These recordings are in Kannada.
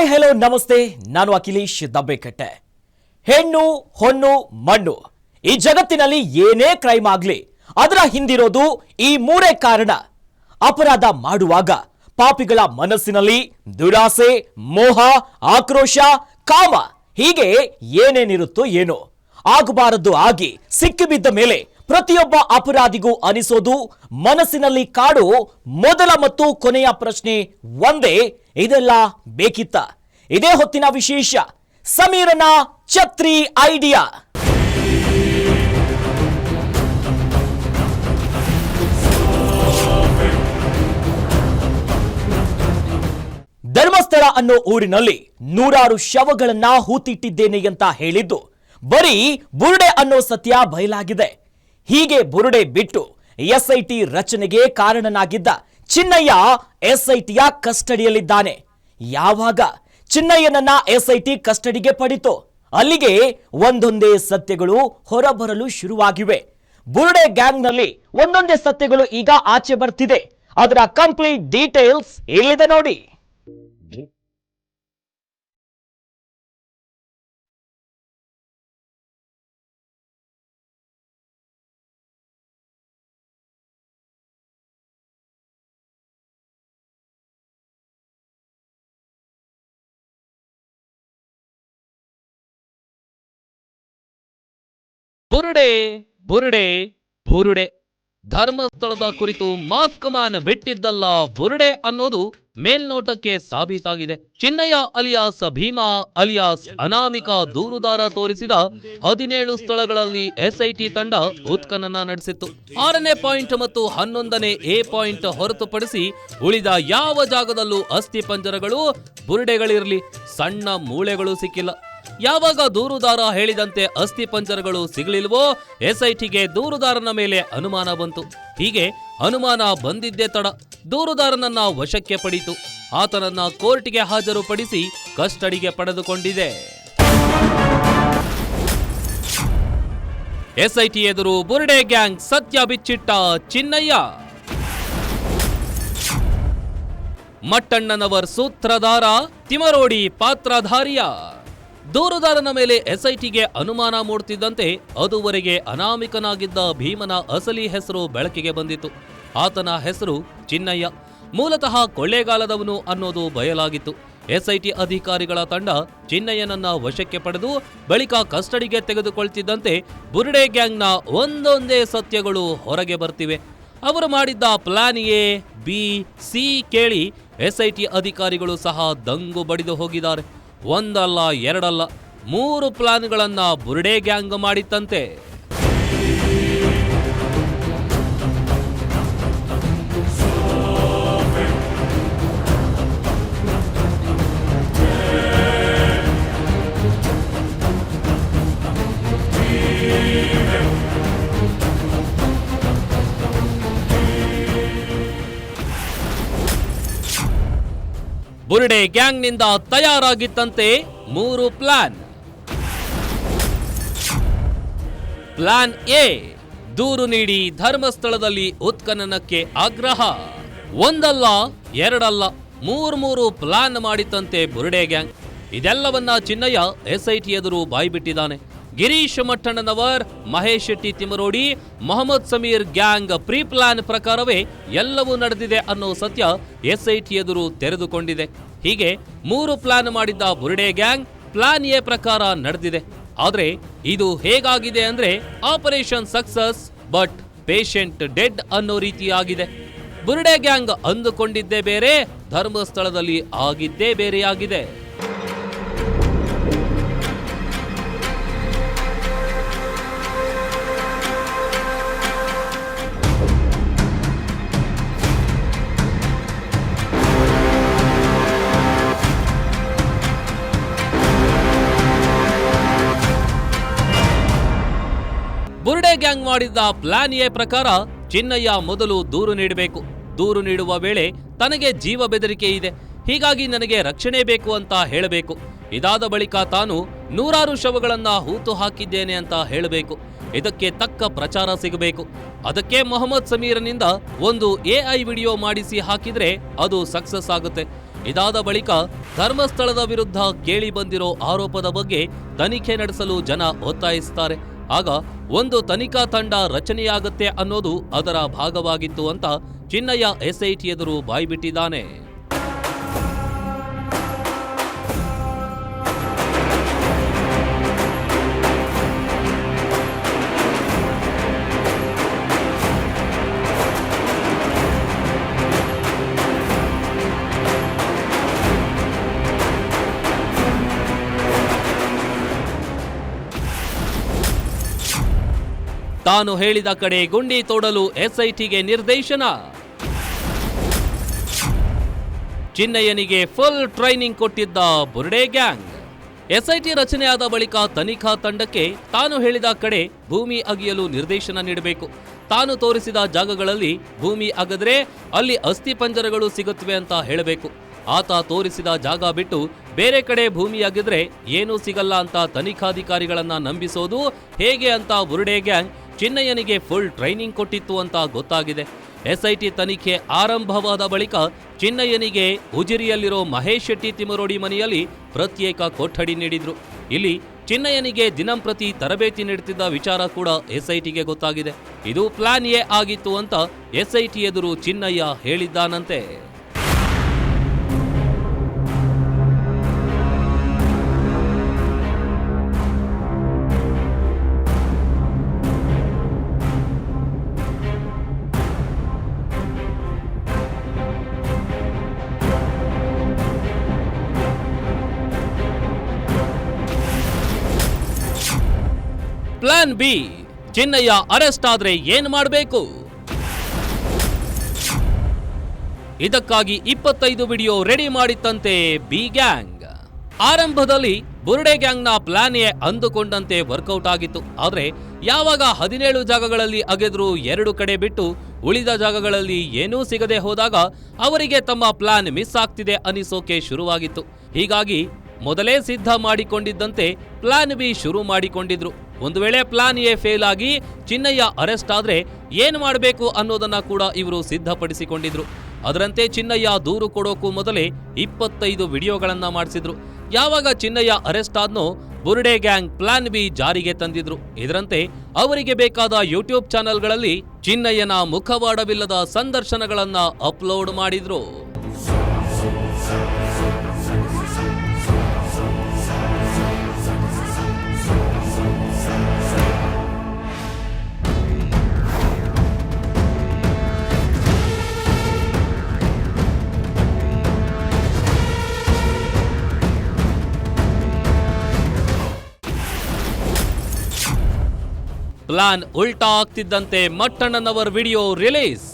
ಹಾಯ್ ಹಲೋ ನಮಸ್ತೆ. ನಾನು ಅಖಿಲೇಶ್ ದಬ್ಬೆಕಟ್ಟೆ. ಹೆಣ್ಣು ಹೊನ್ನು ಮಣ್ಣು. ಈ ಜಗತ್ತಿನಲ್ಲಿ ಏನೇ ಕ್ರೈಮ್ ಆಗ್ಲಿ, ಅದರ ಹಿಂದಿರೋದು ಈ ಮೂರೇ ಕಾರಣ. ಅಪರಾಧ ಮಾಡುವಾಗ ಪಾಪಿಗಳ ಮನಸ್ಸಿನಲ್ಲಿ ದುರಾಸೆ, ಮೋಹ, ಆಕ್ರೋಶ, ಕಾಮ, ಹೀಗೆ ಏನೇನಿರುತ್ತೋ ಏನೋ. ಆಗಬಾರದು ಆಗಿ ಸಿಕ್ಕಿಬಿದ್ದ ಮೇಲೆ ಪ್ರತಿಯೊಬ್ಬ ಅಪರಾಧಿಗೂ ಅನಿಸೋದು, ಮನಸ್ಸಿನಲ್ಲಿ ಕಾಡು ಮೊದಲ ಮತ್ತು ಕೊನೆಯ ಪ್ರಶ್ನೆ ಒಂದೇ, ಇದೆಲ್ಲ ಬೇಕಿತ್ತ? ಇದೇ ಹೊತ್ತಿನ ವಿಶೇಷ, ಸಮೀರನ ಛತ್ರಿ ಐಡಿಯಾ ಧರ್ಮಸ್ಥಳ ಅನ್ನೋ ಊರಿನಲ್ಲಿ ನೂರಾರು ಶವಗಳನ್ನ ಹೂತಿಟ್ಟಿದ್ದೇನೆ ಅಂತ ಹೇಳಿದ್ದು, ಬರೀ ಬುರುಡೆ ಅನ್ನೋ ಸತ್ಯ ಬಯಲಾಗಿದೆ. ಹೀಗೆ ಬುರುಡೆ ಬಿಟ್ಟು ಎಸ್ಐಟಿ ರಚನೆಗೆ ಕಾರಣನಾಗಿದ್ದ ಚಿನ್ನಯ್ಯ ಎಸ್ಐಟಿಯ ಕಸ್ಟಡಿಯಲ್ಲಿದ್ದಾನೆ. ಯಾವಾಗ ಚಿನ್ನಯ್ಯನನ್ನ ಎಸ್ಐಟಿ ಕಸ್ಟಡಿಗೆ ಪಡಿತು. ಅಲ್ಲಿಗೆ ಒಂದೊಂದೇ ಸತ್ಯಗಳು ಹೊರಬರಲು ಶುರುವಾಗಿವೆ. ಬುರುಡೆ ಗ್ಯಾಂಗ್ನಲ್ಲಿ ಒಂದೊಂದೇ ಸತ್ಯಗಳು ಈಗ ಆಚೆ ಬರ್ತಿದೆ. ಅದರ ಕಂಪ್ಲೀಟ್ ಡೀಟೇಲ್ಸ್ ಇಲ್ಲಿದೆ ನೋಡಿ. ಬುರುಡೆ ಬುರುಡೆ ಬುರುಡೆ. ಧರ್ಮಸ್ಥಳದ ಕುರಿತು ಮಾಸ್ಕ್ ಮ್ಯಾನ್ ಬಿಟ್ಟಿದ್ದಲ್ಲ ಬುರುಡೆ ಅನ್ನೋದು ಮೇಲ್ನೋಟಕ್ಕೆ ಸಾಬೀತಾಗಿದೆ. ಚಿನ್ನಯ್ಯ ಅಲಿಯಾಸ್, ಭೀಮಾ ಅಲಿಯಾಸ್ ಅನಾಮಿಕ ದೂರುದಾರ ತೋರಿಸಿದ ಹದಿನೇಳು ಸ್ಥಳಗಳಲ್ಲಿ ಎಸ್ಐಟಿ ತಂಡ ಉತ್ಖನನ ನಡೆಸಿತ್ತು. ಆರನೇ ಪಾಯಿಂಟ್ ಮತ್ತು ಹನ್ನೊಂದನೇ ಎ ಪಾಯಿಂಟ್ ಹೊರತುಪಡಿಸಿ ಉಳಿದ ಯಾವ ಜಾಗದಲ್ಲೂ ಅಸ್ಥಿ ಪಂಜರಗಳು ಬುರುಡೆಗಳಿರಲಿ. ಸಣ್ಣ ಮೂಳೆಗಳು ಸಿಕ್ಕಿಲ್ಲ. ಯಾವಾಗ ದೂರುದಾರ ಹೇಳಿದಂತೆ ಅಸ್ಥಿ ಪಂಜರಗಳು ಸಿಗಲಿಲ್ವೋ ಎಸ್ಐಟಿಗೆ ದೂರುದಾರನ ಮೇಲೆ ಅನುಮಾನ ಬಂತು. ಹೀಗೆ ಅನುಮಾನ ಬಂದಿದ್ದೇ ತಡ. ದೂರುದಾರನನ್ನ ವಶಕ್ಕೆ ಪಡಿತು. ಆತನನ್ನ ಕೋರ್ಟ್ಗೆ ಹಾಜರುಪಡಿಸಿ ಕಸ್ಟಡಿಗೆ ಪಡೆದುಕೊಂಡಿದೆ. ಎಸ್ಐಟಿ ಎದುರು ಬುರ್ಡೆ ಗ್ಯಾಂಗ್ ಸತ್ಯ ಬಿಚ್ಚಿಟ್ಟ ಚಿನ್ನಯ್ಯ. ಮಟ್ಟಣ್ಣನವರ್ ಸೂತ್ರಧಾರ ತಿಮರೋಡಿ ಪಾತ್ರಧಾರಿಯ. ದೂರುದಾರನ ಮೇಲೆ ಎಸ್ಐಟಿಗೆ ಅನುಮಾನ ಮೂಡುತ್ತಿದ್ದಂತೆ ಅದುವರೆಗೆ ಅನಾಮಿಕನಾಗಿದ್ದ ಭೀಮನ ಅಸಲಿ ಹೆಸರು ಬೆಳಕಿಗೆ ಬಂದಿತು ಆತನ ಹೆಸರು ಚಿನ್ನಯ್ಯ. ಮೂಲತಃ ಕೊಳ್ಳೇಗಾಲದವನು ಅನ್ನೋದು ಬಯಲಾಗಿತ್ತು. ಎಸ್ಐಟಿ ಅಧಿಕಾರಿಗಳ ತಂಡ ಚಿನ್ನಯ್ಯನನ್ನ ವಶಕ್ಕೆ ಪಡೆದು ಬಳಿಕ ಕಸ್ಟಡಿಗೆ ತೆಗೆದುಕೊಳ್ತಿದ್ದಂತೆ ಬುರುಡೆ ಗ್ಯಾಂಗ್ನ ಒಂದೊಂದೇ ಸತ್ಯಗಳು ಹೊರಗೆ ಬರ್ತಿವೆ. ಅವರು ಮಾಡಿದ್ದ ಪ್ಲಾನ್ ಎ, ಬಿ, ಸಿ ಕೇಳಿ ಎಸ್ಐಟಿ ಅಧಿಕಾರಿಗಳು ಸಹ ದಂಗು ಬಡಿದು ಹೋಗಿದ್ದಾರೆ. ಒಂದಲ್ಲ ಎರಡಲ್ಲ ಮೂರು ಪ್ಲಾನ್ಗಳನ್ನು ಬುರುಡೆ ಗ್ಯಾಂಗ್ ಮಾಡಿತ್ತಂತೆ. ಬುರುಡೆ ಗ್ಯಾಂಗ್ನಿಂದ ತಯಾರಾಗಿತ್ತಂತೆ ಮೂರು ಪ್ಲಾನ್. ಪ್ಲಾನ್ ಎ, ದೂರು ನೀಡಿ ಧರ್ಮಸ್ಥಳದಲ್ಲಿ ಉತ್ಖನನಕ್ಕೆ ಆಗ್ರಹ. ಒಂದಲ್ಲ, ಎರಡಲ್ಲ, ಮೂರು ಮೂರು ಪ್ಲಾನ್ ಮಾಡಿತಂತೆ ಬುರುಡೆ ಗ್ಯಾಂಗ್. ಇದೆಲ್ಲವನ್ನ ಚಿನ್ನಯ್ಯ ಎಸ್ಐಟಿ ಎದುರು ಬಾಯ್ಬಿಟ್ಟಿದ್ದಾನೆ. Girish Mattannavar, Mahesh Shetty Timarodi Mohammed Sameer gang pre plan ಪ್ರಕಾರವೇ ಎಲ್ಲವೂ ನಡೆದಿದೆ ಅನ್ನೋ ಸತ್ಯ ಎಸ್ಐಟಿ ಎದುರು ತೆರೆದುಕೊಂಡಿದೆ. ಹೀಗೆ ಮೂರು ಪ್ಲಾನ್ ಮಾಡಿದ್ದ ಬುರುಡೆ ಗ್ಯಾಂಗ್ ಪ್ಲಾನ್ ಎ ಪ್ರಕಾರ ನಡೆದಿದೆ. ಆದರೆ ಇದು ಹೇಗಾಗಿದೆ ಅಂದ್ರೆ operation success but patient dead ಅನ್ನೋ ರೀತಿಯಾಗಿದೆ. ಬುರುಡೆ ಗ್ಯಾಂಗ್ ಅಂದುಕೊಂಡಿದ್ದೇ ಬೇರೆ, ಧರ್ಮಸ್ಥಳದಲ್ಲಿ ಆಗಿದ್ದೇ ಬೇರೆಯಾಗಿದೆ. ಮಾಡಿದ್ದ ಪ್ಲಾನ್ ಎ ಪ್ರಕಾರ ಚಿನ್ನಯ್ಯ ಮೊದಲು ದೂರು ನೀಡಬೇಕು. ದೂರು ನೀಡುವ ವೇಳೆ ತನಗೆ ಜೀವ ಬೆದರಿಕೆ ಇದೆ. ಹೀಗಾಗಿ ನನಗೆ ರಕ್ಷಣೆ ಬೇಕು ಅಂತ ಹೇಳಬೇಕು. ಇದಾದ ಬಳಿಕ ತಾನು ನೂರಾರು ಶವಗಳನ್ನ ಹೂತು ಹಾಕಿದ್ದೇನೆ ಅಂತ ಹೇಳಬೇಕು. ಇದಕ್ಕೆ ತಕ್ಕ ಪ್ರಚಾರ ಸಿಗಬೇಕು. ಅದಕ್ಕೆ ಮೊಹಮ್ಮದ್ ಸಮೀರನಿಂದ ಒಂದು ಎಐ ವಿಡಿಯೋ ಮಾಡಿಸಿ ಹಾಕಿದ್ರೆ ಅದು ಸಕ್ಸಸ್ ಆಗುತ್ತೆ. ಇದಾದ ಬಳಿಕ ಧರ್ಮಸ್ಥಳದ ವಿರುದ್ಧ ಕೇಳಿ ಬಂದಿರೋ ಆರೋಪದ ಬಗ್ಗೆ ತನಿಖೆ ನಡೆಸಲು ಜನ ಒತ್ತಾಯಿಸುತ್ತಾರೆ ಆಗ ಒಂದು ತನಿಖಾ ತಂಡ ರಚನೆಯಾಗುತ್ತೆ ಅನ್ನೋದು ಅದರ ಭಾಗವಾಗಿತ್ತು ಅಂತ ಚಿನ್ನಯ್ಯ ಎಸ್ಐಟಿ ಎದುರು ಬಾಯ್ಬಿಟ್ಟಿದ್ದಾನೆ. ತಾನು ಹೇಳಿದ ಕಡೆ ಗುಂಡಿ ತೋಡಲು ಎಸ್ಐಟಿಗೆ ನಿರ್ದೇಶನ. ಚಿನ್ನಯ್ಯನಿಗೆ ಫುಲ್ ಟ್ರೈನಿಂಗ್ ಕೊಟ್ಟಿದ್ದ ಬುರ್ಡೆ ಗ್ಯಾಂಗ್ ಎಸ್ಐಟಿ ರಚನೆಯಾದ ಬಳಿಕ ತನಿಖಾ ತಂಡಕ್ಕೆ ತಾನು ಹೇಳಿದ ಕಡೆ ಭೂಮಿ ಅಗಿಯಲು ನಿರ್ದೇಶನ ನೀಡಬೇಕು. ತಾನು ತೋರಿಸಿದ ಜಾಗಗಳಲ್ಲಿ ಭೂಮಿ ಅಗದ್ರೆ ಅಲ್ಲಿ ಅಸ್ಥಿಪಂಜರಗಳು ಸಿಗುತ್ತವೆ ಅಂತ ಹೇಳಬೇಕು. ಆತ ತೋರಿಸಿದ ಜಾಗ ಬಿಟ್ಟು ಬೇರೆ ಕಡೆ ಭೂಮಿ ಅಗಿದ್ರೆ ಏನೂ ಸಿಗಲ್ಲ ಅಂತ ತನಿಖಾಧಿಕಾರಿಗಳನ್ನ ನಂಬಿಸೋದು ಹೇಗೆ ಅಂತ ಬುರುಡೆ ಗ್ಯಾಂಗ್ ಚಿನ್ನಯ್ಯನಿಗೆ ಫುಲ್ ಟ್ರೈನಿಂಗ್ ಕೊಟ್ಟಿತ್ತು ಅಂತ ಗೊತ್ತಾಗಿದೆ. ಎಸ್ಐಟಿ ತನಿಖೆ ಆರಂಭವಾದ ಬಳಿಕ ಚಿನ್ನಯ್ಯನಿಗೆ ಉಜಿರಿಯಲ್ಲಿರೋ ಮಹೇಶ್ ಶೆಟ್ಟಿ ತಿಮರೋಡಿ ಮನೆಯಲ್ಲಿ ಪ್ರತ್ಯೇಕ ಕೊಠಡಿ ನೀಡಿದ್ರು. ಇಲ್ಲಿ ಚಿನ್ನಯ್ಯನಿಗೆ ದಿನಂಪ್ರತಿ ತರಬೇತಿ ನೀಡುತ್ತಿದ್ದ ವಿಚಾರ ಕೂಡ ಎಸ್ಐಟಿಗೆ ಗೊತ್ತಾಗಿದೆ. ಇದು ಪ್ಲಾನ್ ಎ ಆಗಿತ್ತು ಅಂತ ಎಸ್ಐಟಿ ಎದುರು ಚಿನ್ನಯ್ಯ ಹೇಳಿದ್ದಾನಂತೆ. ಬಿ. ಚಿನ್ನಯ್ಯ ಅರೆಸ್ಟ್ ಆದ್ರೆ ಏನ್ ಮಾಡಬೇಕು? ಇದಕ್ಕಾಗಿ ಇಪ್ಪತ್ತೈದು ವಿಡಿಯೋ ರೆಡಿ ಮಾಡಿತ್ತಂತೆ ಬಿ ಗ್ಯಾಂಗ್. ಆರಂಭದಲ್ಲಿ ಬುರುಡೆ ಗ್ಯಾಂಗ್ನ ಪ್ಲಾನ್ ಎ ಅಂದುಕೊಂಡಂತೆ ವರ್ಕೌಟ್ ಆಗಿತ್ತು. ಆದ್ರೆ ಯಾವಾಗ ಹದಿನೇಳು ಜಾಗಗಳಲ್ಲಿ ಅಗೆದ್ರು ಎರಡು ಕಡೆ ಬಿಟ್ಟು ಉಳಿದ ಜಾಗಗಳಲ್ಲಿ ಏನೂ ಸಿಗದೆ ಹೋದಾಗ ಅವರಿಗೆ ತಮ್ಮ ಪ್ಲಾನ್ ಮಿಸ್ ಆಗ್ತಿದೆ ಅನಿಸೋಕೆ ಶುರುವಾಗಿತ್ತು. ಹೀಗಾಗಿ ಮೊದಲೇ ಸಿದ್ಧ ಮಾಡಿಕೊಂಡಿದ್ದಂತೆ ಪ್ಲಾನ್ ಬಿ ಶುರು ಮಾಡಿಕೊಂಡಿದ್ರು. ಒಂದು ವೇಳೆ ಪ್ಲಾನ್ ಎ ಫೇಲ್ ಆಗಿ ಚಿನ್ನಯ್ಯ ಅರೆಸ್ಟ್ ಆದ್ರೆ ಏನು ಮಾಡಬೇಕು ಅನ್ನೋದನ್ನ ಕೂಡ ಇವರು ಸಿದ್ಧಪಡಿಸಿಕೊಂಡಿದ್ರು. ಅದರಂತೆ ಚಿನ್ನಯ್ಯ ದೂರು ಕೊಡೋಕ್ಕೂ ಮೊದಲೇ ಇಪ್ಪತ್ತೈದು ವಿಡಿಯೋಗಳನ್ನ ಮಾಡಿಸಿದ್ರು. ಯಾವಾಗ ಚಿನ್ನಯ್ಯ ಅರೆಸ್ಟ್ ಆದ್ನೋ ಬುರ್ಡೆ ಗ್ಯಾಂಗ್ ಪ್ಲಾನ್ ಬಿ ಜಾರಿಗೆ ತಂದಿದ್ರು. ಇದರಂತೆ ಅವರಿಗೆ ಬೇಕಾದ ಯೂಟ್ಯೂಬ್ ಚಾನೆಲ್ಗಳಲ್ಲಿ ಚಿನ್ನಯ್ಯನ ಮುಖವಾಡವಿಲ್ಲದ ಸಂದರ್ಶನಗಳನ್ನ ಅಪ್ಲೋಡ್ ಮಾಡಿದ್ರು. ಪ್ಲಾನ್ ಉಲ್ಟಾ ಆಗ್ತಿದ್ದಂತೆ ಮಟ್ಟಣ್ಣನವರ್ ವಿಡಿಯೋ ರಿಲೀಸ್.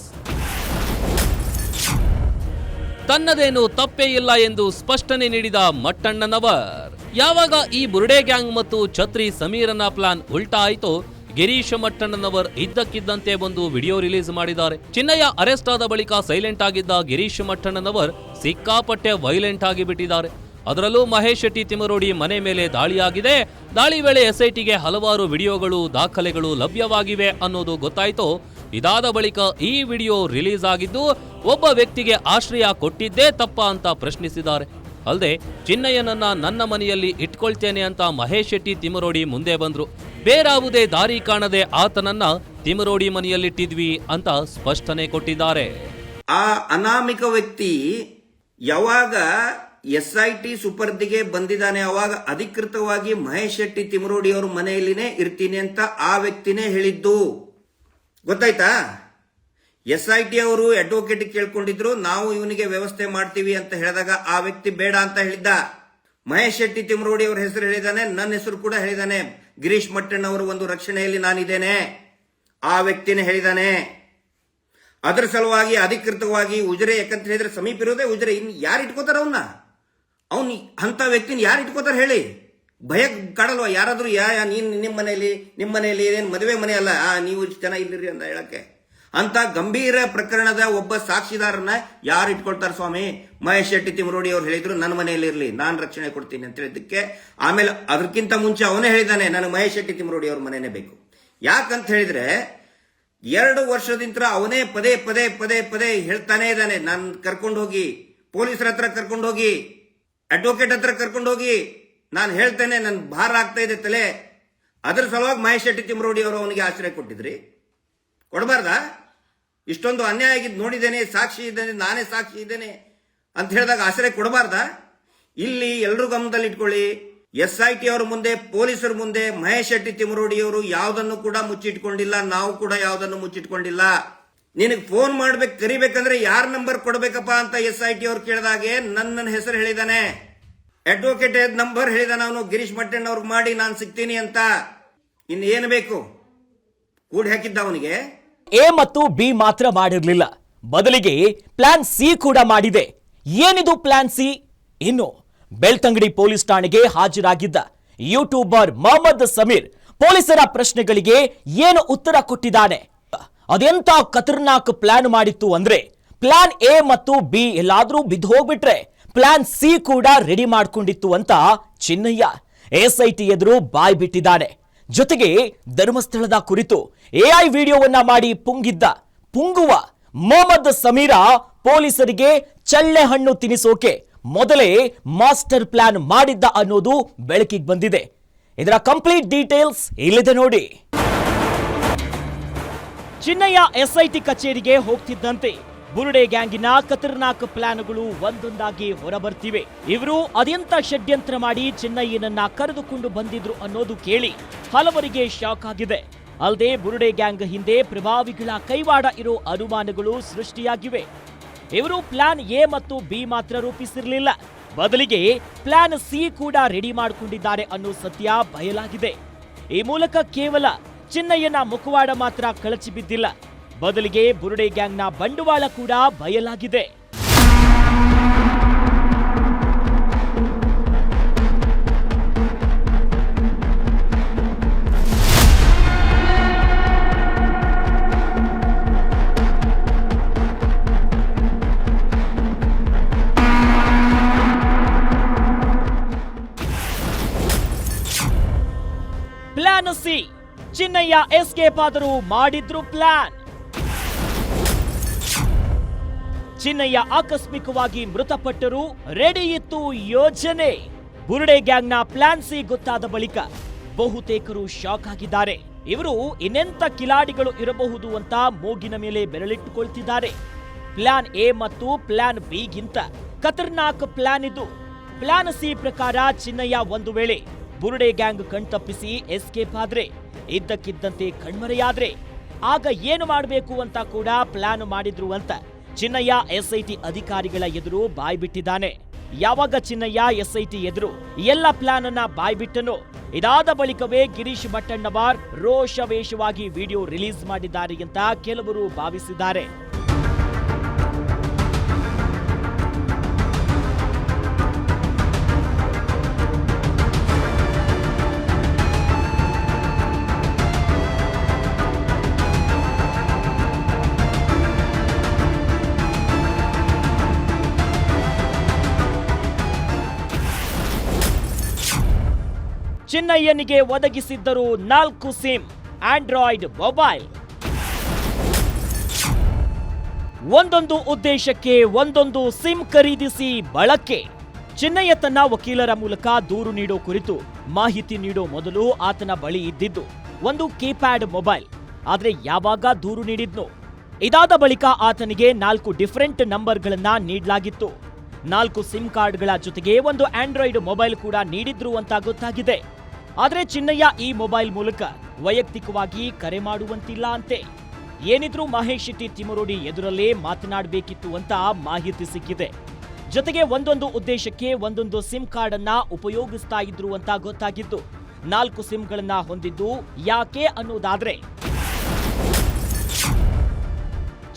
ತನ್ನದೇನು ತಪ್ಪೇ ಇಲ್ಲ ಎಂದು ಸ್ಪಷ್ಟನೆ ನೀಡಿದ ಮಟ್ಟಣ್ಣನವರ್. ಯಾವಾಗ ಈ ಬುರ್ಡೆ ಗ್ಯಾಂಗ್ ಮತ್ತು ಛತ್ರಿ ಸಮೀರನ ಪ್ಲಾನ್ ಉಲ್ಟಾ ಆಯಿತು, ಗಿರೀಶ್ ಮಟ್ಟಣ್ಣನವರ್ ಇದ್ದಕ್ಕಿದ್ದಂತೆ ಒಂದು ವಿಡಿಯೋ ರಿಲೀಸ್ ಮಾಡಿದ್ದಾರೆ. ಚಿನ್ನಯ್ಯ ಅರೆಸ್ಟ್ ಆದ ಬಳಿಕ ಸೈಲೆಂಟ್ ಆಗಿದ್ದ ಗಿರೀಶ್ ಮಟ್ಟಣ್ಣನವರ್ ಸಿಕ್ಕಾಪಟ್ಟೆ ವೈಲೆಂಟ್ ಆಗಿ ಬಿಟ್ಟಿದ್ದಾರೆ. ಅದರಲ್ಲೂ ಮಹೇಶ್ ಶೆಟ್ಟಿ ತಿಮರೋಡಿ ಮನೆ ಮೇಲೆ ದಾಳಿಯಾಗಿದೆ. ದಾಳಿ ವೇಳೆ ಎಸ್ಐಟಿಗೆ ಹಲವಾರು ವಿಡಿಯೋಗಳು, ದಾಖಲೆಗಳು ಲಭ್ಯವಾಗಿವೆ ಅನ್ನೋದು ಗೊತ್ತಾಯಿತು. ಇದಾದ ಬಳಿಕ ಈ ವಿಡಿಯೋ ರಿಲೀಸ್ ಆಗಿದ್ದು, ಒಬ್ಬ ವ್ಯಕ್ತಿಗೆ ಆಶ್ರಯ ಕೊಟ್ಟಿದ್ದೇ ತಪ್ಪ ಅಂತ ಪ್ರಶ್ನಿಸಿದ್ದಾರೆ. ಅಲ್ಲದೆ, ಚಿನ್ನಯ್ಯನನ್ನ ನನ್ನ ಮನೆಯಲ್ಲಿ ಇಟ್ಕೊಳ್ತೇನೆ ಅಂತ ಮಹೇಶ್ ಶೆಟ್ಟಿ ತಿಮರೋಡಿ ಮುಂದೆ ಬಂದ್ರು. ಬೇರಾವುದೇ ದಾರಿ ಕಾಣದೆ ಆತನನ್ನ ತಿಮರೋಡಿ ಮನೆಯಲ್ಲಿಟ್ಟಿದ್ವಿ ಅಂತ ಸ್ಪಷ್ಟನೆ ಕೊಟ್ಟಿದ್ದಾರೆ. ಆ ಅನಾಮಿಕ ವ್ಯಕ್ತಿ ಯಾವಾಗ ಎಸ್ ಐ ಟಿ ಸುಪರ್ದಿಗೆ ಬಂದಿದ್ದಾನೆ ಅವಾಗ ಅಧಿಕೃತವಾಗಿ ಮಹೇಶ್ ಶೆಟ್ಟಿ ತಿಮರೋಡಿ ಅವ್ರ ಮನೆಯಲ್ಲಿನೇ ಇರ್ತೀನಿ ಅಂತ ಆ ವ್ಯಕ್ತಿನೇ ಹೇಳಿದ್ದು. ಗೊತ್ತಾಯ್ತಾ? ಎಸ್ ಐ ಟಿ ಅವರು ಅಡ್ವೊಕೇಟ್ ಕೇಳ್ಕೊಂಡಿದ್ರು, ನಾವು ಇವನಿಗೆ ವ್ಯವಸ್ಥೆ ಮಾಡ್ತೀವಿ ಅಂತ ಹೇಳಿದಾಗ ಆ ವ್ಯಕ್ತಿ ಬೇಡ ಅಂತ ಹೇಳಿದ್ದ. ಮಹೇಶ್ ಶೆಟ್ಟಿ ತಿಮರೋಡಿ ಅವರ ಹೆಸರು ಹೇಳಿದಾನೆ, ನನ್ನ ಹೆಸರು ಕೂಡ ಹೇಳಿದಾನೆ. ಗಿರೀಶ್ ಮಟ್ಟಣ್ಣ ಅವರು ಒಂದು ರಕ್ಷಣೆಯಲ್ಲಿ ನಾನಿದ್ದೇನೆ. ಆ ವ್ಯಕ್ತಿನೇ ಹೇಳಿದಾನೆ. ಅದರ ಸಲುವಾಗಿ ಅಧಿಕೃತವಾಗಿ ಉಜರೆ ಯಾಕಂತ ಹೇಳಿದ್ರೆ ಸಮೀಪ ಇರೋದೇ ಉಜರೆ, ಇನ್ ಯಾರು ಇಟ್ಕೋತಾರ ಅವನ್ನ ಅವ್ನ ಅಂಥ ವ್ಯಕ್ತಿನ ಯಾರು ಇಟ್ಕೋತಾರೆ ಹೇಳಿ? ಭಯ ಕಾಡಲ್ವಾ? ಯಾರಾದರೂ ಯಾ ನೀನ್ ನಿಮ್ಮ ಮನೆಯಲ್ಲಿ ನಿಮ್ಮ ಮನೆಯಲ್ಲಿ ಏನೇನು ಮದುವೆ ಮನೆ ಅಲ್ಲ, ಆ, ನೀವು ಇದ್ದೀರಿ ಅಂತ ಹೇಳಕ್ಕೆ. ಅಂತ ಗಂಭೀರ ಪ್ರಕರಣದ ಒಬ್ಬ ಸಾಕ್ಷಿದಾರನ ಯಾರು ಇಟ್ಕೊಳ್ತಾರೆ ಸ್ವಾಮಿ? ಮಹೇಶ್ ಶೆಟ್ಟಿ ತಿಮರೋಡಿ ಅವ್ರು ಹೇಳಿದ್ರು, ನನ್ನ ಮನೆಯಲ್ಲಿ ಇರಲಿ, ನಾನು ರಕ್ಷಣೆ ಕೊಡ್ತೀನಿ ಅಂತ ಹೇಳಿದ್ದಕ್ಕೆ. ಆಮೇಲೆ ಅದಕ್ಕಿಂತ ಮುಂಚೆ ಅವನೇ ಹೇಳಿದಾನೆ ನನಗೆ ಮಹೇಶ್ ಶೆಟ್ಟಿ ತಿಮರೋಡಿ ಅವ್ರ ಮನೆನೇ ಬೇಕು ಯಾಕಂತ ಹೇಳಿದ್ರೆ, ಎರಡು ವರ್ಷದಿಂದ ಅವನೇ ಪದೇ ಪದೇ ಪದೇ ಪದೇ ಹೇಳ್ತಾನೆ ಇದ್ದಾನೆ, ನಾನು ಕರ್ಕೊಂಡು ಹೋಗಿ ಪೊಲೀಸರ ಹತ್ರ ಕರ್ಕೊಂಡು ಹೋಗಿ ಅಡ್ವೊಕೇಟ್ ಹತ್ರ ಕರ್ಕೊಂಡು ಹೋಗಿ ನಾನು ಹೇಳ್ತೇನೆ ನನ್ನ ಭಾರ ಆಗ್ತಾ ಇದೆ ತಲೆ. ಅದರ ಸಲುವಾಗಿ ಮಹೇಶ್ ಶೆಟ್ಟಿ ತಿಮ್ರೋಡಿ ಅವರು ಅವನಿಗೆ ಆಶ್ರಯ ಕೊಟ್ಟಿದ್ರಿ. ಕೊಡಬಾರ್ದಾ? ಇಷ್ಟೊಂದು ಅನ್ಯಾಯ ಆಗಿದ್ದು ನೋಡಿದ್ದೇನೆ, ಸಾಕ್ಷಿ ಇದ್ದೇನೆ, ನಾನೇ ಸಾಕ್ಷಿ ಇದ್ದೇನೆ ಅಂತ ಹೇಳಿದಾಗ ಆಶ್ರಯ ಕೊಡಬಾರ್ದಾ? ಇಲ್ಲಿ ಎಲ್ಲರೂ ಗಮನದಲ್ಲಿ ಇಟ್ಕೊಳ್ಳಿ. ಎಸ್ ಐ ಟಿ ಅವರ ಮುಂದೆ, ಪೊಲೀಸರ ಮುಂದೆ ಮಹೇಶ್ ಶೆಟ್ಟಿ ತಿಮರೋಡಿಯವರು ಯಾವುದನ್ನು ಕೂಡ ಮುಚ್ಚಿಟ್ಕೊಂಡಿಲ್ಲ, ನಾವು ಕೂಡ ಯಾವುದನ್ನು ಮುಚ್ಚಿಟ್ಕೊಂಡಿಲ್ಲ. ನಿನಗೆ ಫೋನ್ ಮಾಡ್ಬೇಕು, ಕರಿಬೇಕಂದ್ರೆ ಯಾರ ನಂಬರ್ ಕೊಡ್ಬೇಕಪ್ಪ ಅಂತ ಎಸ್ ಐ ಟಿ ಅವ್ರು ಕೇಳಿದಾಗೆ ನನ್ನ ಹೆಸರು ಹೇಳಿದಾನೆ. ಅಡ್ವೊಕೇಟ್ ನಂಬರ್ ಹೇಳಿದಾನೆ ಅವನು. ಗಿರೀಶ್ ಮಟ್ಟಣ್ಣ ಅವ್ರಿಗೆ ಮಾಡಿ ನಾನು ಸಿಗ್ತೀನಿ ಅಂತ. ಇನ್ನು ಏನು ಬೇಕು? ಕೂಡಿ ಹಾಕಿದ್ದ ಅವನಿಗೆ? ಎ ಮತ್ತು ಬಿ ಮಾತ್ರ ಮಾಡಿರಲಿಲ್ಲ. ಬದಲಿಗೆ ಪ್ಲಾನ್ ಸಿ ಕೂಡ ಮಾಡಿದೆ. ಏನಿದು ಪ್ಲಾನ್ ಸಿ? ಇನ್ನು ಬೆಳ್ತಂಗಡಿ ಪೊಲೀಸ್ ಠಾಣೆಗೆ ಹಾಜರಾಗಿದ್ದ ಯೂಟ್ಯೂಬರ್ ಮೊಹಮ್ಮದ್ ಸಮೀರ್ ಪೊಲೀಸರ ಪ್ರಶ್ನೆಗಳಿಗೆ ಏನು ಉತ್ತರ ಕೊಟ್ಟಿದ್ದಾನೆ? ಅದೆಂತ ಖತರ್ನಾಕ್ ಪ್ಲಾನ್ ಮಾಡಿತ್ತು ಅಂದ್ರೆ ಪ್ಲಾನ್ ಎ ಮತ್ತು ಬಿ ಎಲ್ಲಾದ್ರೂ ಬಿದ್ದು ಹೋಗ್ಬಿಟ್ರೆ ಪ್ಲಾನ್ ಸಿ ಕೂಡ ರೆಡಿ ಮಾಡ್ಕೊಂಡಿತ್ತು ಅಂತ ಚಿನ್ನಯ್ಯ, ಎಸ್ಐಟಿ ಎದುರು ಬಾಯ್ ಬಿಟ್ಟಿದ್ದಾನೆ. ಜೊತೆಗೆ ಧರ್ಮಸ್ಥಳದ ಕುರಿತು ಎಐ ವಿಡಿಯೋವನ್ನ ಮಾಡಿ ಪುಂಗಿದ್ದ, ಪುಂಗುವ ಮೊಹಮ್ಮದ್ ಸಮೀರ ಪೊಲೀಸರಿಗೆ ಚಳ್ಳೆ ಹಣ್ಣು ತಿನಿಸೋಕೆ ಮೊದಲೇ ಮಾಸ್ಟರ್ ಪ್ಲಾನ್ ಮಾಡಿದ್ದ ಅನ್ನೋದು ಬೆಳಕಿಗೆ ಬಂದಿದೆ. ಇದರ ಕಂಪ್ಲೀಟ್ ಡೀಟೇಲ್ಸ್ ಇಲ್ಲಿದೆ ನೋಡಿ. ಚಿನ್ನಯ್ಯ ಎಸ್ಐಟಿ ಕಚೇರಿಗೆ ಹೋಗ್ತಿದ್ದಂತೆ ಬುರುಡೆ ಗ್ಯಾಂಗಿನ ಖತರ್ನಾಕ್ ಪ್ಲಾನ್ಗಳು ಒಂದೊಂದಾಗಿ ಹೊರಬರ್ತಿವೆ. ಇವರು ಅದೆಂತ ಷಡ್ಯಂತ್ರ ಮಾಡಿ ಚಿನ್ನಯ್ಯನನ್ನ ಕರೆದುಕೊಂಡು ಬಂದಿದ್ರು ಅನ್ನೋದು ಕೇಳಿ ಹಲವರಿಗೆ ಶಾಕ್ ಆಗಿದೆ. ಅಲ್ಲದೆ ಬುರುಡೆ ಗ್ಯಾಂಗ್ ಹಿಂದೆ ಪ್ರಭಾವಿಗಳ ಕೈವಾಡ ಇರೋ ಅನುಮಾನಗಳು ಸೃಷ್ಟಿಯಾಗಿವೆ. ಇವರು ಪ್ಲಾನ್ ಎ ಮತ್ತು ಬಿ ಮಾತ್ರ ರೂಪಿಸಿರಲಿಲ್ಲ. ಬದಲಿಗೆ ಪ್ಲಾನ್ ಸಿ ಕೂಡ ರೆಡಿ ಮಾಡಿಕೊಂಡಿದ್ದಾರೆ ಅನ್ನೋ ಸತ್ಯ ಬಯಲಾಗಿದೆ. ಈ ಮೂಲಕ ಕೇವಲ ಚಿನ್ನಯ್ಯನ ಮುಖವಾಡ ಮಾತ್ರ ಕಳಚಿ ಬಿದ್ದಿಲ್ಲ. ಬದಲಿಗೆ ಬುರುಡೆ ಗ್ಯಾಂಗ್ನ ಬಂಡವಾಳ ಕೂಡ ಬಯಲಾಗಿದೆ. Plan C. ಚಿನ್ನಯ್ಯ ಎಸ್ಕೇಪ್ ಆದರೂ ಮಾಡಿದ್ರು ಪ್ಲಾನ್. ಚಿನ್ನಯ್ಯ ಆಕಸ್ಮಿಕವಾಗಿ ಮೃತಪಟ್ಟರು ರೆಡಿ ಇತ್ತು ಯೋಜನೆ. ಬುರುಡೆ ಗ್ಯಾಂಗ್ನ ಪ್ಲಾನ್ ಸಿ ಗೊತ್ತಾದ ಬಳಿಕ ಬಹುತೇಕರು ಶಾಕ್ ಆಗಿದ್ದಾರೆ. ಇವರು ಇನ್ನೆಂಥ ಕಿಲಾಡಿಗಳು ಇರಬಹುದು ಅಂತ ಮೂಗಿನ ಮೇಲೆ ಬೆರಳಿಟ್ಟುಕೊಳ್ತಿದ್ದಾರೆ. ಪ್ಲಾನ್ ಎ ಮತ್ತು ಪ್ಲಾನ್ ಬಿಗಿಂತ ಖತರ್ನಾಕ್ ಪ್ಲಾನ್ ಇದು. ಪ್ಲಾನ್ ಸಿ ಪ್ರಕಾರ ಚಿನ್ನಯ್ಯ ಒಂದು ವೇಳೆ ಬುರುಡೆ ಗ್ಯಾಂಗ್ ಕಣ್ತಪ್ಪಿಸಿ ಎಸ್ಕೇಪ್ ಆದ್ರೆ ಇದ್ದಕ್ಕಿದ್ದಂತೆ ಕಣ್ಮರೆಯಾದ್ರೆ, ಆಗ ಏನು ಮಾಡಬೇಕು ಅಂತ ಕೂಡ ಪ್ಲಾನ್ ಮಾಡಿದ್ರು ಅಂತ ಚಿನ್ನಯ್ಯ ಎಸ್ಐಟಿ ಅಧಿಕಾರಿಗಳ ಎದುರು ಬಾಯ್ಬಿಟ್ಟಿದ್ದಾನೆ. ಯಾವಾಗ ಚಿನ್ನಯ್ಯ ಎಸ್ಐಟಿ ಎದುರು ಎಲ್ಲ ಪ್ಲಾನ್ ಅನ್ನ ಬಾಯ್ಬಿಟ್ಟನು, ಇದಾದ ಬಳಿಕವೇ ಗಿರೀಶ್ ಭಟ್ಟಣ್ಣವಾರ್ ರೋಷವೇಷವಾಗಿ ವಿಡಿಯೋ ರಿಲೀಸ್ ಮಾಡಿದ್ದಾರೆ ಅಂತ ಕೆಲವರು ಭಾವಿಸಿದ್ದಾರೆ. ಚಿನ್ನಯ್ಯನಿಗೆ ಒದಗಿಸಿದ್ದರು ನಾಲ್ಕು ಸಿಮ್, ಆಂಡ್ರಾಯ್ಡ್ ಮೊಬೈಲ್. ಒಂದೊಂದು ಉದ್ದೇಶಕ್ಕೆ ಒಂದೊಂದು ಸಿಮ್ ಖರೀದಿಸಿ ಬಳಕೆ. ಚಿನ್ನಯ್ಯ ತನ್ನ ವಕೀಲರ ಮೂಲಕ ದೂರು ನೀಡೋ ಕುರಿತು ಮಾಹಿತಿ ನೀಡೋ ಮೊದಲು ಆತನ ಬಳಿ ಇದ್ದಿದ್ದು ಒಂದು ಕೀಪ್ಯಾಡ್ ಮೊಬೈಲ್. ಆದರೆ ಯಾವಾಗ ದೂರು ನೀಡಿದ್ನು? ಇದಾದ ಬಳಿಕ ಆತನಿಗೆ ನಾಲ್ಕು ಡಿಫರೆಂಟ್ ನಂಬರ್ಗಳನ್ನ ನೀಡಲಾಗಿತ್ತು. ನಾಲ್ಕು ಸಿಮ್ ಕಾರ್ಡ್ಗಳ ಜೊತೆಗೆ ಒಂದು ಆಂಡ್ರಾಯ್ಡ್ ಮೊಬೈಲ್ ಕೂಡ ನೀಡಿದ್ರು ಅಂತ ಗೊತ್ತಾಗಿದೆ. ಆದ್ರೆ ಚಿನ್ನಯ್ಯ ಈ ಮೊಬೈಲ್ ಮೂಲಕ ವೈಯಕ್ತಿಕವಾಗಿ ಕರೆ ಮಾಡುವಂತಿಲ್ಲ ಅಂತೆ. ಏನಿದ್ರೂ ಮಹೇಶ್ ಶೆಟ್ಟಿ ತಿಮರೋಡಿ ಎದುರಲ್ಲೇ ಮಾತನಾಡಬೇಕಿತ್ತು ಅಂತ ಮಾಹಿತಿ ಸಿಕ್ಕಿದೆ. ಜೊತೆಗೆ ಒಂದೊಂದು ಉದ್ದೇಶಕ್ಕೆ ಒಂದೊಂದು ಸಿಮ್ ಕಾರ್ಡ್ ಅನ್ನ ಉಪಯೋಗಿಸ್ತಾ ಇದ್ರು ಅಂತ ಗೊತ್ತಾಗಿದ್ದು ನಾಲ್ಕು ಸಿಮ್ಗಳನ್ನ ಹೊಂದಿದ್ದು ಯಾಕೆ ಅನ್ನೋದಾದ್ರೆ.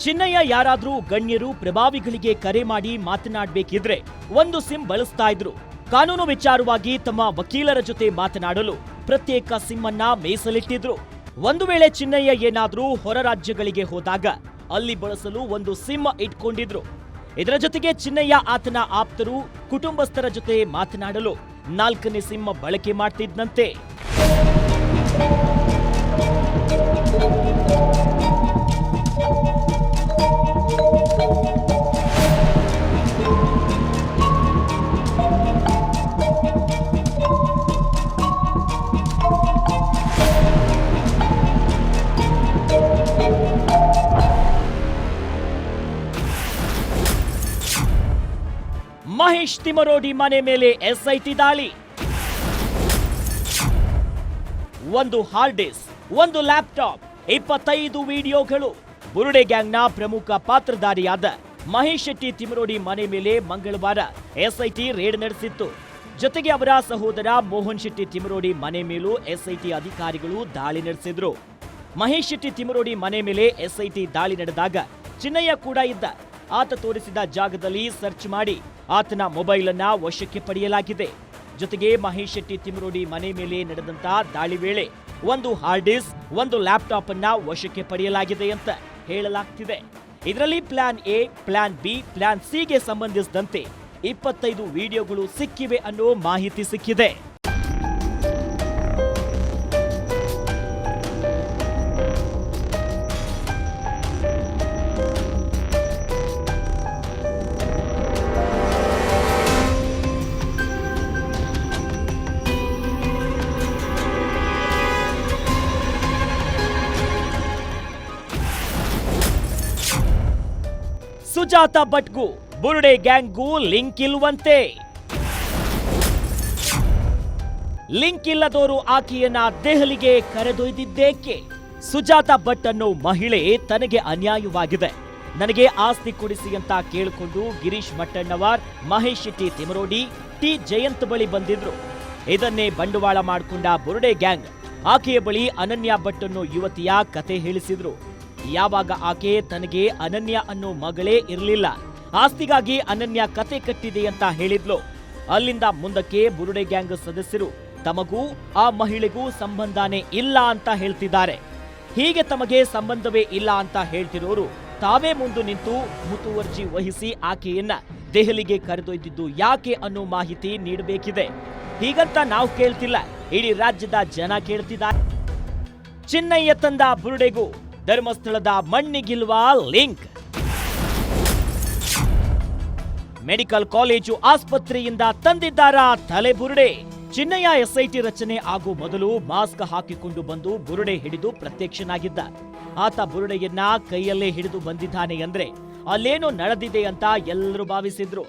ಚಿನ್ನಯ್ಯ ಯಾರಾದ್ರೂ ಗಣ್ಯರು ಪ್ರಭಾವಿಗಳಿಗೆ ಕರೆ ಮಾಡಿ ಮಾತನಾಡಬೇಕಿದ್ರೆ ಒಂದು ಸಿಮ್ ಬಳಸ್ತಾ ಇದ್ರು. ಕಾನೂನು ವಿಚಾರವಾಗಿ ತಮ್ಮ ವಕೀಲರ ಜೊತೆ ಮಾತನಾಡಲು ಪ್ರತ್ಯೇಕ ಸಿಮ್ಮನ್ನ ಮೀಸಲಿಟ್ಟಿದ್ರು ಒಂದು ವೇಳೆ ಚಿನ್ನಯ್ಯ ಏನಾದರೂ ಹೊರ ರಾಜ್ಯಗಳಿಗೆ ಹೋದಾಗ ಅಲ್ಲಿ ಬಳಸಲು ಒಂದು ಸಿಮ್ ಇಟ್ಕೊಂಡಿದ್ರು. ಇದರ ಜೊತೆಗೆ ಚಿನ್ನಯ್ಯ ಆತನ ಆಪ್ತರು ಕುಟುಂಬಸ್ಥರ ಜೊತೆ ಮಾತನಾಡಲು ನಾಲ್ಕನೇ ಸಿಮ್ ಬಳಕೆ ಮಾಡ್ತಿದ್ನಂತೆ. ಮಹೇಶ್ ತಿಮರೋಡಿ ಮನೆ ಮೇಲೆ ಎಸ್ಐಟಿ ದಾಳಿ. ಒಂದು ಹಾರ್ಡ್ ಡಿಸ್ಕ್, ಒಂದು ಲ್ಯಾಪ್ಟಾಪ್, ಇಪ್ಪತ್ತೈದು ವಿಡಿಯೋಗಳು. ಬುರುಡೆ ಗ್ಯಾಂಗ್ನ ಪ್ರಮುಖ ಪಾತ್ರಧಾರಿಯಾದ ಮಹೇಶ್ ಶೆಟ್ಟಿ ತಿಮರೋಡಿ ಮನೆ ಮೇಲೆ ಮಂಗಳವಾರ ಎಸ್ಐಟಿ ರೇಡ್ ನಡೆಸಿತ್ತು. ಜೊತೆಗೆ ಅವರ ಸಹೋದರ ಮೋಹನ್ ಶೆಟ್ಟಿ ತಿಮರೋಡಿ ಮನೆ ಮೇಲೂ ಎಸ್ಐಟಿ ಅಧಿಕಾರಿಗಳು ದಾಳಿ ನಡೆಸಿದ್ರು. ಮಹೇಶ್ ಶೆಟ್ಟಿ ತಿಮರೋಡಿ ಮನೆ ಮೇಲೆ ಎಸ್ಐಟಿ ದಾಳಿ ನಡೆದಾಗ ಚಿನ್ನಯ್ಯ ಕೂಡ ಇದ್ದ. ಆತ ತೋರಿಸಿದ ಜಾಗದಲ್ಲಿ ಸರ್ಚ್ ಮಾಡಿ ಆತನ ಮೊಬೈಲ್ ಅನ್ನ ವಶಕ್ಕೆ ಪಡೆಯಲಾಗಿದೆ. ಜೊತೆಗೆ ಮಹೇಶ್ ಶೆಟ್ಟಿ ತಿಮರೋಡಿ ಮನೆ ಮೇಲೆ ನಡೆದಂತ ದಾಳಿ ವೇಳೆ ಒಂದು ಹಾರ್ಡ್ ಡಿಸ್ಕ್, ಒಂದು ಲ್ಯಾಪ್ಟಾಪ್ ಅನ್ನ ವಶಕ್ಕೆ ಪಡೆಯಲಾಗಿದೆ ಅಂತ ಹೇಳಲಾಗ್ತಿದೆ. ಇದರಲ್ಲಿ plan A, plan B, plan ಸಿಗೆ ಸಂಬಂಧಿಸಿದಂತೆ ಇಪ್ಪತ್ತೈದು ವಿಡಿಯೋಗಳು ಸಿಕ್ಕಿವೆ ಅನ್ನೋ ಮಾಹಿತಿ ಸಿಕ್ಕಿದೆ. ಸುಜಾತ ಭಟ್ಗೂ ಬುರುಡೆ ಗ್ಯಾಂಗ್ಗೂ ಲಿಂಕ್ ಇಲ್ವಂತೆ. ಲಿಂಕ್ ಇಲ್ಲದವರು ಆಕೆಯನ್ನ ದೆಹಲಿಗೆ ಕರೆದೊಯ್ದಿದ್ದೇಕೆ? ಸುಜಾತ ಭಟ್ ಅನ್ನೋ ಮಹಿಳೆ ತನಗೆ ಅನ್ಯಾಯವಾಗಿದೆ. ನನಗೆ ಆಸ್ತಿ ಕೊಡಿಸಿ ಅಂತ ಕೇಳಿಕೊಂಡು ಗಿರೀಶ್ ಮಟ್ಟಣ್ಣವರ್, ಮಹೇಶ್ ಟಿ ತಿಮರೋಡಿ, ಟಿ ಜಯಂತ್ ಬಳಿ ಬಂದಿದ್ರು. ಇದನ್ನೇ ಬಂಡವಾಳ ಮಾಡಿಕೊಂಡ ಬುರುಡೆ ಗ್ಯಾಂಗ್ ಆಕೆಯ ಬಳಿ ಅನನ್ಯ ಭಟ್ ಅನ್ನೋ ಯುವತಿಯ ಕತೆ ಹೇಳಿಸಿದ್ರು. ಯಾವಾಗ ಆಕೆ ತನಗೆ ಅನನ್ಯ ಅನ್ನೋ ಮಗಳೇ ಇರಲಿಲ್ಲ. ಆಸ್ತಿಗಾಗಿ ಅನನ್ಯ ಕತೆ ಕಟ್ಟಿದೆ ಅಂತ ಹೇಳಿದ್ಲು. ಅಲ್ಲಿಂದ ಮುಂದಕ್ಕೆ ಬುರುಡೆ ಗ್ಯಾಂಗ್ ಸದಸ್ಯರು, ತಮಗೂ ಆ ಮಹಿಳೆಗೂ ಸಂಬಂಧನೇ ಇಲ್ಲ ಅಂತ ಹೇಳ್ತಿದ್ದಾರೆ. ಹೀಗೆ ತಮಗೆ ಸಂಬಂಧವೇ ಇಲ್ಲ ಅಂತ ಹೇಳ್ತಿರೋರು, ತಾವೇ ಮುಂದು ನಿಂತು ಮುತುವರ್ಜಿ ವಹಿಸಿ ಆಕೆಯನ್ನ ದೆಹಲಿಗೆ ಕರೆದೊಯ್ದಿದ್ದು ಯಾಕೆ ಅನ್ನೋ ಮಾಹಿತಿ ನೀಡಬೇಕಿದೆ. ಹೀಗಂತ ನಾವು ಕೇಳ್ತಿಲ್ಲ, ಇಡೀ ರಾಜ್ಯದ ಜನ ಕೇಳ್ತಿದ್ದಾರೆ. ಚಿನ್ನಯ್ಯ ತಂದ ಬುರುಡೆಗೂ ಧರ್ಮಸ್ಥಳದ ಮಣ್ಣಿಗಿಲ್ವ ಲಿಂಕ್? ಮೆಡಿಕಲ್ ಕಾಲೇಜು ಆಸ್ಪತ್ರೆಯಿಂದ ತಂದಿದ್ದಾರಾ ತಲೆ ಬುರುಡೆ. ಚಿನ್ನಯ್ಯ ಎಸ್ಐಟಿ ರಚನೆ ಆಗುವ ಮೊದಲು ಮಾಸ್ಕ್ ಹಾಕಿಕೊಂಡು ಬಂದು ಬುರುಡೆ ಹಿಡಿದು ಪ್ರತ್ಯಕ್ಷನಾಗಿದ್ದ. ಆತ ಬುರುಡೆಯನ್ನ ಕೈಯಲ್ಲೇ ಹಿಡಿದು ಬಂದಿದ್ದಾನೆ ಅಂದ್ರೆ ಅಲ್ಲೇನೋ ನಡೆದಿದೆ ಅಂತ ಎಲ್ಲರೂ ಭಾವಿಸಿದ್ರು.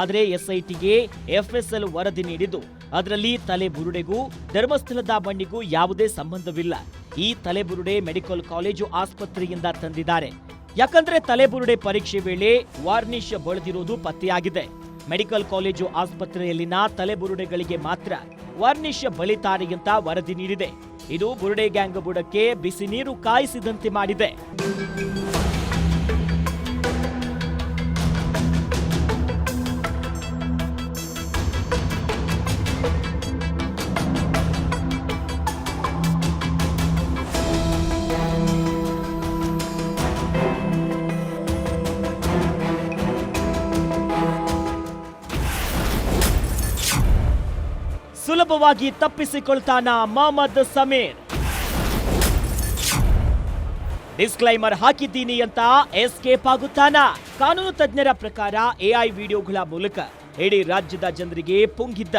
ಆದರೆ ಎಸ್ಐಟಿಗೆ ಎಫ್ಎಸ್ಎಲ್ ವರದಿ ನೀಡಿದ್ದು ಅದರಲ್ಲಿ ತಲೆಬುರುಡೆಗೂ, ಧರ್ಮಸ್ಥಳದ ಮಣ್ಣಿಗೂ ಯಾವುದೇ ಸಂಬಂಧವಿಲ್ಲ. ಈ ತಲೆಬುರುಡೆ ಮೆಡಿಕಲ್ ಕಾಲೇಜು ಆಸ್ಪತ್ರೆಯಿಂದ ತಂದಿದ್ದಾರೆ. ಯಾಕಂದ್ರೆ ತಲೆಬುರುಡೆ ಪರೀಕ್ಷೆ ವೇಳೆ ವಾರ್ನಿಷ್ ಬಳದಿರುವುದು ಪತ್ತೆಯಾಗಿದೆ. ಮೆಡಿಕಲ್ ಕಾಲೇಜು ಆಸ್ಪತ್ರೆಯಲ್ಲಿನ ತಲೆಬುರುಡೆಗಳಿಗೆ ಮಾತ್ರ ವಾರ್ನಿಷ್ ಬಳಿತಾರೆ ಅಂತ ವರದಿ ನೀಡಿದೆ. ಇದು ಬುರುಡೆ ಗ್ಯಾಂಗ್ ಬುಡಕ್ಕೆ ಬಿಸಿ ನೀರು ಕಾಯಿಸಿದಂತೆ ಮಾಡಿದೆ. ಸುಲಭವಾಗಿ ತಪ್ಪಿಸಿಕೊಳ್ತಾನ ಮೊಹಮ್ಮದ್ ಸಮೀರ್. ಡಿಸ್ಕ್ಲೈಮರ್ ಹಾಕಿದ್ದೀನಿ ಅಂತ ಎಸ್ಕೇಪ್ ಆಗುತ್ತಾನ? ಕಾನೂನು ತಜ್ಞರ ಪ್ರಕಾರ ಎಐ ವಿಡಿಯೋಗಳ ಮೂಲಕ ಇಡೀ ರಾಜ್ಯದ ಜನರಿಗೆ ಪುಂಗಿದ್ದ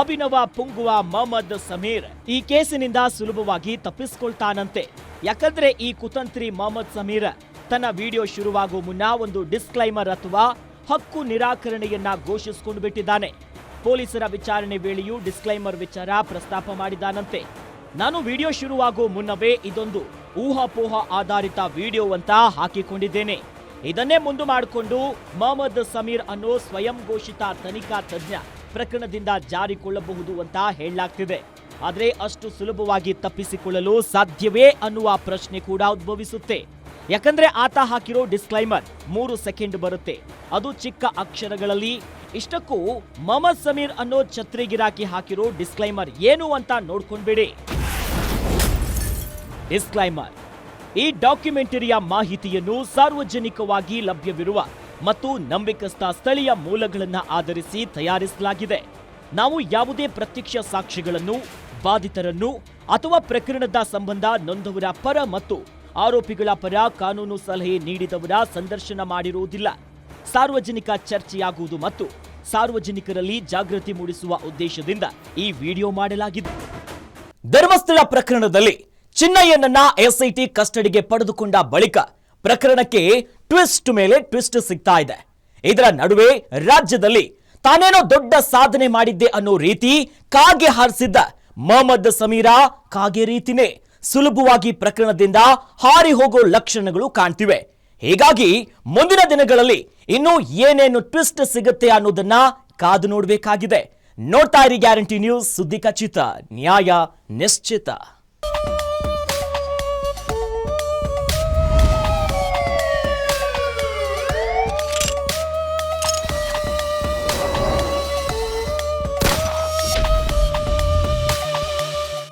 ಅಭಿನವ ಪುಂಗುವ ಮೊಹಮ್ಮದ್ ಸಮೀರ್ ಈ ಕೇಸಿನಿಂದ ಸುಲಭವಾಗಿ ತಪ್ಪಿಸ್ಕೊಳ್ತಾನಂತೆ. ಯಾಕಂದ್ರೆ ಈ ಕುತಂತ್ರಿ ಮೊಹಮ್ಮದ್ ಸಮೀರ್ ತನ್ನ ವಿಡಿಯೋ ಶುರುವಾಗುವ ಮುನ್ನ ಒಂದು ಡಿಸ್ಕ್ಲೈಮರ್ ಅಥವಾ ಹಕ್ಕು ನಿರಾಕರಣೆಯನ್ನ ಘೋಷಿಸಿಕೊಂಡು ಬಿಟ್ಟಿದ್ದಾನೆ ಪೊಲೀಸರ ವಿಚಾರಣೆ ವೇಳೆಯೂ ಡಿಸ್ಕ್ಲೈಮರ್ ವಿಚಾರ ಪ್ರಸ್ತಾಪ ಮಾಡಿದಾನಂತೆ ನಾನು ವಿಡಿಯೋ ಶುರುವಾಗೋ ಮುನ್ನವೇ ಇದೊಂದು ಊಹಾಪೋಹ ಆಧಾರಿತ ವಿಡಿಯೋ ಅಂತ ಹಾಕಿಕೊಂಡಿದ್ದೇನೆ. ಇದನ್ನೇ ಮುಂದೆ ಮಾಡಿಕೊಂಡು ಮೊಹಮ್ಮದ್ ಸಮೀರ್ ಅನ್ನೋ ಸ್ವಯಂ ಘೋಷಿತ ತನಿಖಾ ತಜ್ಞ ಪ್ರಕರಣದಿಂದ ಜಾರಿಕೊಳ್ಳಬಹುದು ಅಂತ ಹೇಳಲಾಗ್ತಿದೆ. ಆದರೆ ಅಷ್ಟು ಸುಲಭವಾಗಿ ತಪ್ಪಿಸಿಕೊಳ್ಳಲು ಸಾಧ್ಯವೇ ಅನ್ನುವ ಪ್ರಶ್ನೆ ಕೂಡ ಉದ್ಭವಿಸುತ್ತೆ. ಯಾಕಂದ್ರೆ ಆತ ಹಾಕಿರೋ ಡಿಸ್ಕ್ಲೈಮರ್ ಮೂರು ಸೆಕೆಂಡ್ ಬರುತ್ತೆ. ಅದು ಚಿಕ್ಕ ಅಕ್ಷರಗಳಲ್ಲಿ ಇಷ್ಟಕ್ಕೂ ಮೊಹಮ್ಮದ್ ಸಮೀರ್ ಅನ್ನೋ ಛತ್ರಿಗಿರಾಕಿ ಹಾಕಿರೋ ಡಿಸ್ಕ್ಲೈಮರ್ ಏನು ಅಂತ ನೋಡ್ಕೊಂಡ್ಬಿಡಿ. ಡಿಸ್ಕ್ಲೈಮರ್, ಈ ಡಾಕ್ಯುಮೆಂಟರಿಯ ಮಾಹಿತಿಯನ್ನು ಸಾರ್ವಜನಿಕವಾಗಿ ಲಭ್ಯವಿರುವ ಮತ್ತು ನಂಬಿಕಸ್ಥ ಸ್ಥಳೀಯ ಮೂಲಗಳನ್ನು ಆಧರಿಸಿ ತಯಾರಿಸಲಾಗಿದೆ. ನಾವು ಯಾವುದೇ ಪ್ರತ್ಯಕ್ಷ ಸಾಕ್ಷಿಗಳನ್ನು, ಬಾಧಿತರನ್ನು ಅಥವಾ ಪ್ರಕರಣದ ಸಂಬಂಧ ನೊಂದವರ ಪರ ಮತ್ತು ಆರೋಪಿಗಳ ಪರ ಕಾನೂನು ಸಲಹೆ ನೀಡಿದವರ ಸಂದರ್ಶನ ಮಾಡಿರುವುದಿಲ್ಲ. ಸಾರ್ವಜನಿಕ ಚರ್ಚೆಯಾಗುವುದು ಮತ್ತು ಸಾರ್ವಜನಿಕರಲ್ಲಿ ಜಾಗೃತಿ ಮೂಡಿಸುವ ಉದ್ದೇಶದಿಂದ ಈ ವಿಡಿಯೋ ಮಾಡಲಾಗಿದೆ. ಧರ್ಮಸ್ಥಳ ಪ್ರಕರಣದಲ್ಲಿ ಚಿನ್ನಯ್ಯನನ್ನ ಎಸ್ಐಟಿ ಕಸ್ಟಡಿಗೆ ಪಡೆದುಕೊಂಡ ಬಳಿಕ ಪ್ರಕರಣಕ್ಕೆ ಟ್ವಿಸ್ಟ್ ಮೇಲೆ ಟ್ವಿಸ್ಟ್ ಸಿಗ್ತಾ ಇದೆ. ಇದರ ನಡುವೆ ರಾಜ್ಯದಲ್ಲಿ ತಾನೇನೋ ದೊಡ್ಡ ಸಾಧನೆ ಮಾಡಿದ್ದೆ ಅನ್ನೋ ರೀತಿ ಕಾಗೆ ಹಾರಿಸಿದ್ದ ಮೊಹಮ್ಮದ್ ಸಮೀರಾ ಕಾಗೆ ರೀತಿನೇ ಸುಲಭವಾಗಿ ಪ್ರಕರಣದಿಂದ ಹಾರಿ ಹೋಗೋ ಲಕ್ಷಣಗಳು ಕಾಣ್ತಿವೆ. ಹೀಗಾಗಿ ಮುಂದಿನ ದಿನಗಳಲ್ಲಿ ಇನ್ನು ಏನೇನು ಟ್ವಿಸ್ಟ್ ಸಿಗುತ್ತೆ ಅನ್ನೋದನ್ನ ಕಾದು ನೋಡಬೇಕಾಗಿದೆ. ನೋಡ್ತಾ ಇರಿ ಗ್ಯಾರಂಟಿ ನ್ಯೂಸ್ ಸುದ್ದಿ ಖಚಿತ, ನ್ಯಾಯ ನಿಶ್ಚಿತ.